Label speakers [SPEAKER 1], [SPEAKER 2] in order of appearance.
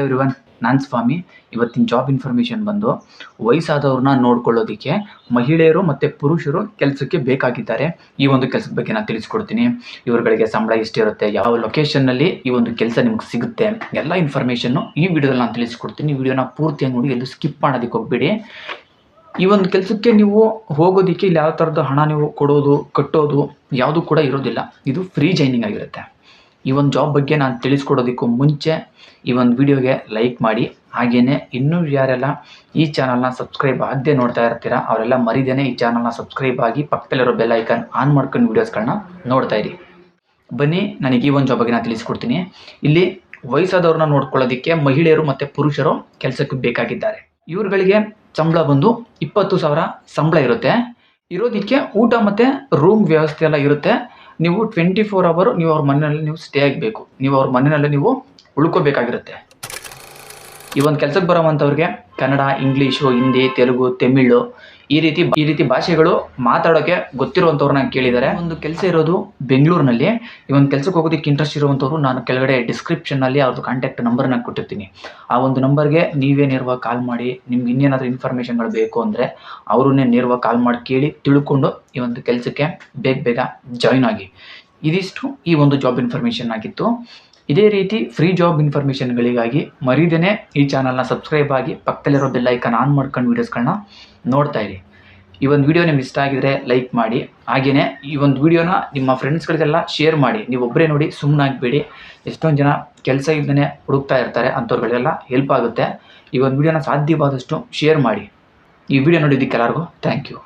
[SPEAKER 1] Every one ನಾನು ಸ್ವಾಮಿ. ಇವತ್ತಿನ job information ಬಂದು ವಯಸ್ಸಾದವ್ರನ್ನ ನೋಡ್ಕೊಳ್ಳೋದಕ್ಕೆ ಮಹಿಳೆಯರು ಮತ್ತು ಪುರುಷರು ಕೆಲಸಕ್ಕೆ ಬೇಕಾಗಿದ್ದಾರೆ. ಈ ಒಂದು ಕೆಲಸದ ಬಗ್ಗೆ ನಾನು ತಿಳಿಸ್ಕೊಡ್ತೀನಿ. ಇವರುಗಳಿಗೆ ಸಂಬಳ ಎಷ್ಟಿರುತ್ತೆ, ಯಾವ ಲೊಕೇಶನ್ನಲ್ಲಿ ಈ ಒಂದು ಕೆಲಸ ನಿಮ್ಗೆ ಸಿಗುತ್ತೆ, ಎಲ್ಲ ಇನ್ಫಾರ್ಮೇಷನ್ನು ಈ ವಿಡಿಯೋದಲ್ಲಿ ನಾನು ತಿಳಿಸ್ಕೊಡ್ತೀನಿ. ವಿಡಿಯೋನ ಪೂರ್ತಿಯಾಗಿ ನೋಡಿ, ಎಲ್ಲೂ ಸ್ಕಿಪ್ ಮಾಡೋದಕ್ಕೆ ಹೋಗ್ಬೇಡಿ. ಈ ಒಂದು ಕೆಲಸಕ್ಕೆ ನೀವು ಹೋಗೋದಕ್ಕೆ ಇಲ್ಲಿ ಯಾವ ಥರದ ಹಣ ನೀವು ಕೊಡೋದು, ಕಟ್ಟೋದು ಯಾವುದು ಕೂಡ ಇರೋದಿಲ್ಲ. ಇದು ಫ್ರೀ ಜೈನಿಂಗ್ ಆಗಿರುತ್ತೆ. ಈ ಒಂದು ಜಾಬ್ ಬಗ್ಗೆ ನಾನು ತಿಳಿಸ್ಕೊಡೋದಕ್ಕೂ ಮುಂಚೆ ಈ ಒಂದು ವಿಡಿಯೋಗೆ ಲೈಕ್ ಮಾಡಿ. ಹಾಗೆಯೇ ಇನ್ನೂ ಯಾರೆಲ್ಲ ಈ ಚಾನಲ್ನ ಸಬ್ಸ್ಕ್ರೈಬ್ ಆಗದೆ ನೋಡ್ತಾ ಇರ್ತೀರಾ, ಅವರೆಲ್ಲ ಮರಿದೇನೆ ಈ ಚಾನಲ್ನ ಸಬ್ಸ್ಕ್ರೈಬ್ ಆಗಿ ಪಕ್ಕದಲ್ಲಿರೋ ಬೆಲ್ ಐಕನ್ ಆನ್ ಮಾಡ್ಕೊಂಡು ವೀಡಿಯೋಸ್ಗಳನ್ನ ನೋಡ್ತಾ ಇರಿ. ಬನ್ನಿ, ನನಗೆ ಈ ಒಂದು ಜಾಬ್ ಬಗ್ಗೆ ನಾನು ತಿಳಿಸ್ಕೊಡ್ತೀನಿ. ಇಲ್ಲಿ ವಯಸ್ಸಾದವ್ರನ್ನ ನೋಡ್ಕೊಳ್ಳೋದಕ್ಕೆ ಮಹಿಳೆಯರು ಮತ್ತು ಪುರುಷರು ಕೆಲಸಕ್ಕೆ ಬೇಕಾಗಿದ್ದಾರೆ. ಇವ್ರುಗಳಿಗೆ ಸಂಬಳ ಬಂದು ಇಪ್ಪತ್ತು ಸಾವಿರ ಸಂಬಳ ಇರುತ್ತೆ. ಇರೋದಕ್ಕೆ ಊಟ ಮತ್ತು ರೂಮ್ ವ್ಯವಸ್ಥೆ ಎಲ್ಲ ಇರುತ್ತೆ. ನೀವು ಟ್ವೆಂಟಿ ಫೋರ್ ಅವರು ನೀವು ಅವ್ರ ಮನೆಯಲ್ಲಿ ನೀವು ಸ್ಟೇ ಆಗಬೇಕು. ನೀವು ಅವ್ರ ಮನೆಯಲ್ಲಿ ನೀವು ಉಳ್ಕೋಬೇಕಾಗಿರುತ್ತೆ. ಈ ಒಂದು ಕೆಲಸಕ್ಕೆ ಬರೋವಂಥವ್ರಿಗೆ ಕನ್ನಡ, ಇಂಗ್ಲೀಷು, ಹಿಂದಿ, ತೆಲುಗು, ತಮಿಳು ಈ ರೀತಿ ಈ ರೀತಿ ಭಾಷೆಗಳು ಮಾತಾಡೋಕ್ಕೆ ಗೊತ್ತಿರುವಂಥವ್ರನ್ನ ಕೇಳಿದ್ದಾರೆ. ಒಂದು ಕೆಲಸ ಇರೋದು ಬೆಂಗಳೂರಿನಲ್ಲಿ. ಈ ಒಂದು ಕೆಲಸಕ್ಕೆ ಹೋಗೋದಕ್ಕೆ ಇಂಟ್ರೆಸ್ಟ್ ಇರುವಂಥವ್ರು ನಾನು ಕೆಳಗಡೆ ಡಿಸ್ಕ್ರಿಪ್ಷನ್ನಲ್ಲಿ ಅವ್ರದ್ದು ಕಾಂಟ್ಯಾಕ್ಟ್ ನಂಬರ್ನ ಕೊಟ್ಟಿರ್ತೀನಿ. ಆ ಒಂದು ನಂಬರ್ಗೆ ನೀವೇ ನೇರವಾಗಿ ಕಾಲ್ ಮಾಡಿ, ನಿಮ್ಗೆ ಇನ್ನೇನಾದರೂ ಇನ್ಫಾರ್ಮೇಷನ್ಗಳು ಬೇಕು ಅಂದರೆ ಅವರನ್ನೇ ನೇರವಾಗಿ ಕಾಲ್ ಮಾಡಿ ಕೇಳಿ ತಿಳ್ಕೊಂಡು ಈ ಒಂದು ಕೆಲಸಕ್ಕೆ ಬೇಗ ಬೇಗ ಜಾಯ್ನ್ ಆಗಿ. ಇದಿಷ್ಟು ಈ ಒಂದು ಜಾಬ್ ಇನ್ಫಾರ್ಮೇಷನ್ ಆಗಿತ್ತು. ಇದೇ ರೀತಿ ಫ್ರೀ ಜಾಬ್ ಇನ್ಫಾರ್ಮೇಷನ್ಗಳಿಗಾಗಿ ಮರಿದೇನೆ ಈ ಚಾನಲ್ನ ಸಬ್ಸ್ಕ್ರೈಬ್ ಆಗಿ ಪಕ್ಕದಲ್ಲಿರೋ ಬೆಲ್ ಐಕನ್ ಆನ್ ಮಾಡ್ಕೊಂಡು ವೀಡಿಯೋಸ್ಗಳನ್ನ ನೋಡ್ತಾ ಇರಿ. ಈ ಒಂದು ವಿಡಿಯೋ ನಿಮ್ಗೆ ಇಷ್ಟ ಆಗಿದ್ರೆ ಲೈಕ್ ಮಾಡಿ. ಹಾಗೆಯೇ ಈ ಒಂದು ವಿಡಿಯೋನ ನಿಮ್ಮ ಫ್ರೆಂಡ್ಸ್ಗಳಿಗೆಲ್ಲ ಶೇರ್ ಮಾಡಿ. ನೀವು ಒಬ್ಬರೇ ನೋಡಿ ಸುಮ್ಮನಾಗಬೇಡಿ ಎಷ್ಟೊಂದು ಜನ ಕೆಲಸ ಇಲ್ಲದೇ ಹುಡುಕ್ತಾ ಇರ್ತಾರೆ, ಅಂಥವ್ರಿಗೆಲ್ಲ ಹೆಲ್ಪ್ ಆಗುತ್ತೆ. ಈ ಒಂದು ವಿಡಿಯೋನ ಸಾಧ್ಯವಾದಷ್ಟು ಶೇರ್ ಮಾಡಿ. ಈ ವಿಡಿಯೋ ನೋಡಿದ್ದಕ್ಕೆ ಎಲ್ಲರಿಗೂ ಥ್ಯಾಂಕ್ ಯು